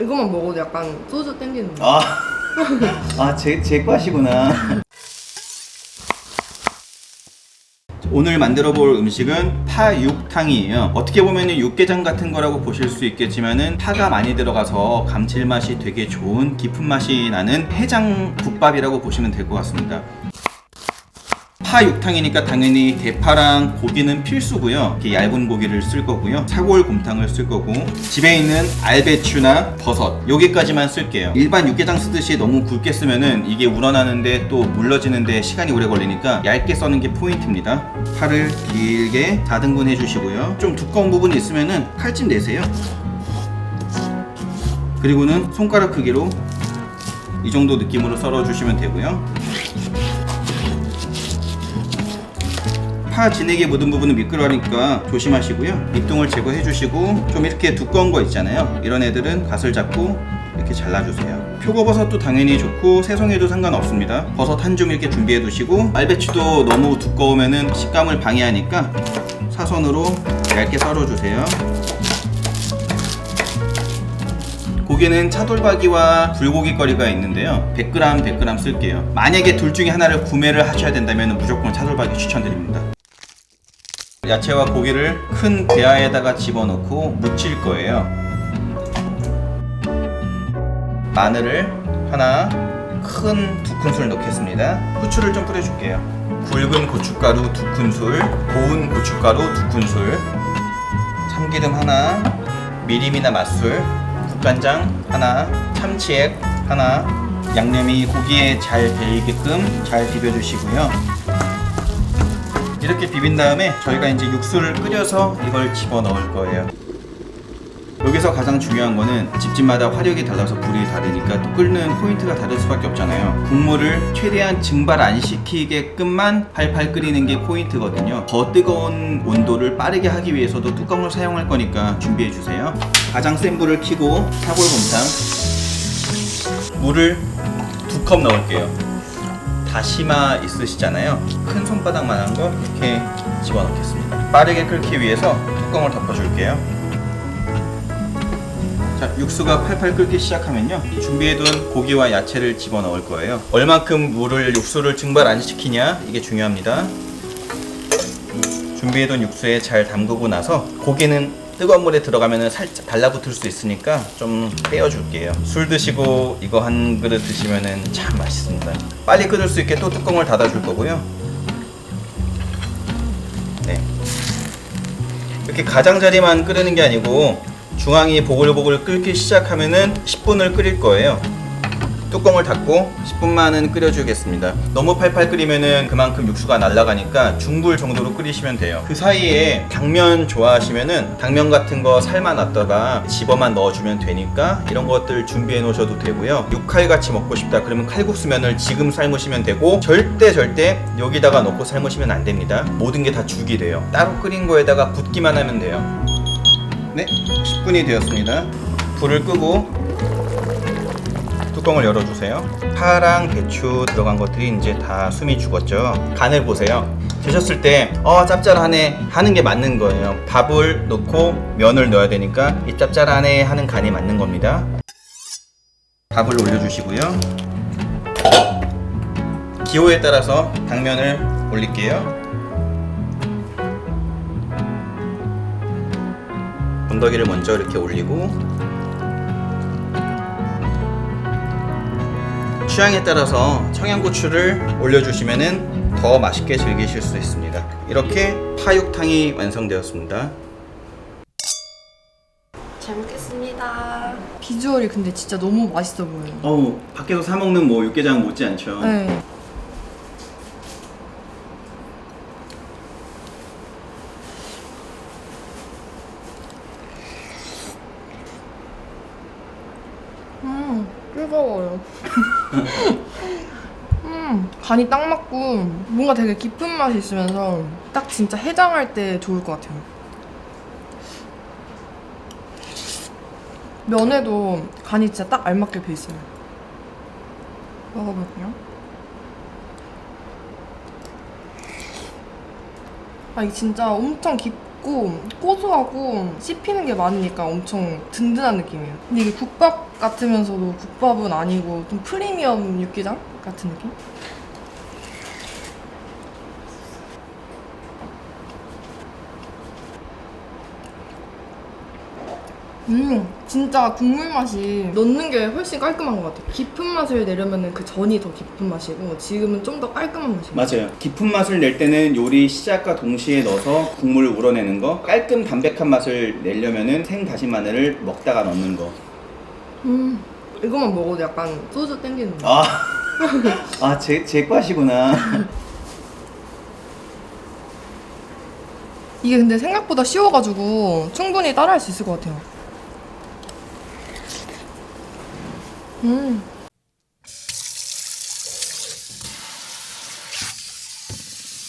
이것만 먹어도 약간 소주 땡기는 거. 아, 아, 제, 제 과시구나. 오늘 만들어 볼 음식은 파육탕이에요. 어떻게 보면 육개장 같은 거라고 보실 수 있겠지만은 파가 많이 들어가서 감칠맛이 되게 좋은 깊은 맛이 나는 해장 국밥이라고 보시면 될 것 같습니다. 파 육탕이니까 당연히 대파랑 고기는 필수고요. 이렇게 얇은 고기를 쓸 거고요. 사골 곰탕을 쓸 거고 집에 있는 알배추나 버섯 여기까지만 쓸게요. 일반 육개장 쓰듯이 너무 굵게 쓰면은 이게 우러나는데 또 물러지는데 시간이 오래 걸리니까 얇게 써는 게 포인트입니다. 파를 길게 4등분 해주시고요. 좀 두꺼운 부분이 있으면은 칼집 내세요. 그리고는 손가락 크기로 이 정도 느낌으로 썰어주시면 되고요. 파 진액에 묻은 부분은 미끄러우니까 조심하시고요. 밑둥을 제거해 주시고 좀 이렇게 두꺼운 거 있잖아요. 이런 애들은 갓을 잡고 이렇게 잘라주세요. 표고버섯도 당연히 좋고 새송이도 상관없습니다. 버섯 한 줌 이렇게 준비해 두시고 알배추도 너무 두꺼우면은 식감을 방해하니까 사선으로 얇게 썰어주세요. 고기는 차돌박이와 불고기거리가 있는데요. 100g, 100g 쓸게요. 만약에 둘 중에 하나를 구매를 하셔야 된다면 무조건 차돌박이 추천드립니다. 야채와 고기를 큰 대야에다가 집어넣고 무칠 거예요. 마늘을 하나 큰 두 큰술 넣겠습니다. 후추를 좀 뿌려줄게요. 굵은 고춧가루 두 큰술, 고운 고춧가루 두 큰술, 참기름 하나, 미림이나 맛술, 국간장 하나, 참치액 하나, 양념이 고기에 잘 배이게끔 잘 비벼주시고요. 이렇게 비빈 다음에 저희가 이제 육수를 끓여서 이걸 집어 넣을 거예요. 여기서 가장 중요한 거는 집집마다 화력이 달라서 불이 다르니까 또 끓는 포인트가 다를 수밖에 없잖아요. 국물을 최대한 증발 안 시키게끔만 팔팔 끓이는 게 포인트거든요. 더 뜨거운 온도를 빠르게 하기 위해서도 뚜껑을 사용할 거니까 준비해 주세요. 가장 센 불을 켜고 사골곰탕 물을 두 컵 넣을게요. 다시마 있으시잖아요. 큰 손바닥만한 거 이렇게 집어넣겠습니다. 빠르게 끓기 위해서 뚜껑을 덮어줄게요. 자, 육수가 팔팔 끓기 시작하면요. 준비해둔 고기와 야채를 집어넣을 거예요. 얼만큼 물을 육수를 증발 안 시키냐 이게 중요합니다. 준비해둔 육수에 잘 담그고 나서 고기는 뜨거운 물에 들어가면 살짝 달라붙을 수 있으니까 좀 떼어줄게요. 술 드시고 이거 한 그릇 드시면 참 맛있습니다. 빨리 끓을 수 있게 또 뚜껑을 닫아줄 거고요. 네. 이렇게 가장자리만 끓이는 게 아니고 중앙이 보글보글 끓기 시작하면은 10분을 끓일 거예요. 뚜껑을 닫고 10분만은 끓여주겠습니다. 너무 팔팔 끓이면은 그만큼 육수가 날아가니까 중불 정도로 끓이시면 돼요. 그 사이에 당면 좋아하시면은 당면 같은 거 삶아놨다가 집어만 넣어주면 되니까 이런 것들 준비해 놓으셔도 되고요. 육칼 같이 먹고 싶다 그러면 칼국수면을 지금 삶으시면 되고 절대 절대 여기다가 넣고 삶으시면 안 됩니다. 모든 게 다 죽이 돼요. 따로 끓인 거에다가 붓기만 하면 돼요. 네, 10분이 되었습니다. 불을 끄고 뚜껑을 열어주세요. 파랑 배추 들어간 것들이 이제 다 숨이 죽었죠. 간을 보세요. 드셨을 때, 어, 짭짤하네 하는 게 맞는 거예요. 밥을 넣고 면을 넣어야 되니까 이 짭짤하네 하는 간이 맞는 겁니다. 밥을 올려주시고요. 기호에 따라서 당면을 올릴게요. 건더기를 먼저 이렇게 올리고 취향에 따라서 청양고추를 올려주시면 더 맛있게 즐기실 수 있습니다. 이렇게 파육탕이 완성되었습니다. 잘 먹겠습니다. 비주얼이 근데 진짜 너무 맛있어 보여요. 어우 밖에서 사 먹는 뭐 육개장 못지 않죠. 네. 음, 뜨거워요. 음, 간이 딱 맞고 뭔가 되게 깊은 맛이 있으면서 딱 진짜 해장할 때 좋을 것 같아요. 면에도 간이 진짜 딱 알맞게 배 있어요. 먹어볼게요. 아, 이게 진짜 엄청 깊 고 고소하고 씹히는 게 많으니까 엄청 든든한 느낌이에요. 근데 이게 국밥 같으면서도 국밥은 아니고 좀 프리미엄 육개장 같은 느낌? 음, 진짜 국물 맛이 넣는 게 훨씬 깔끔한 것 같아요. 깊은 맛을 내려면 그 전이 더 깊은 맛이고 지금은 좀 더 깔끔한 맛이에요. 맞아요. 깊은 맛을 낼 때는 요리 시작과 동시에 넣어서 국물을 우러내는 거. 깔끔 담백한 맛을 내려면은 생 다진 마늘을 먹다가 넣는 거. 음, 이것만 먹어도 약간 소주 땡기는 거. 아, 아, 제, 제 과시구나. 이게 근데 생각보다 쉬워가지고 충분히 따라할 수 있을 것 같아요. 嗯。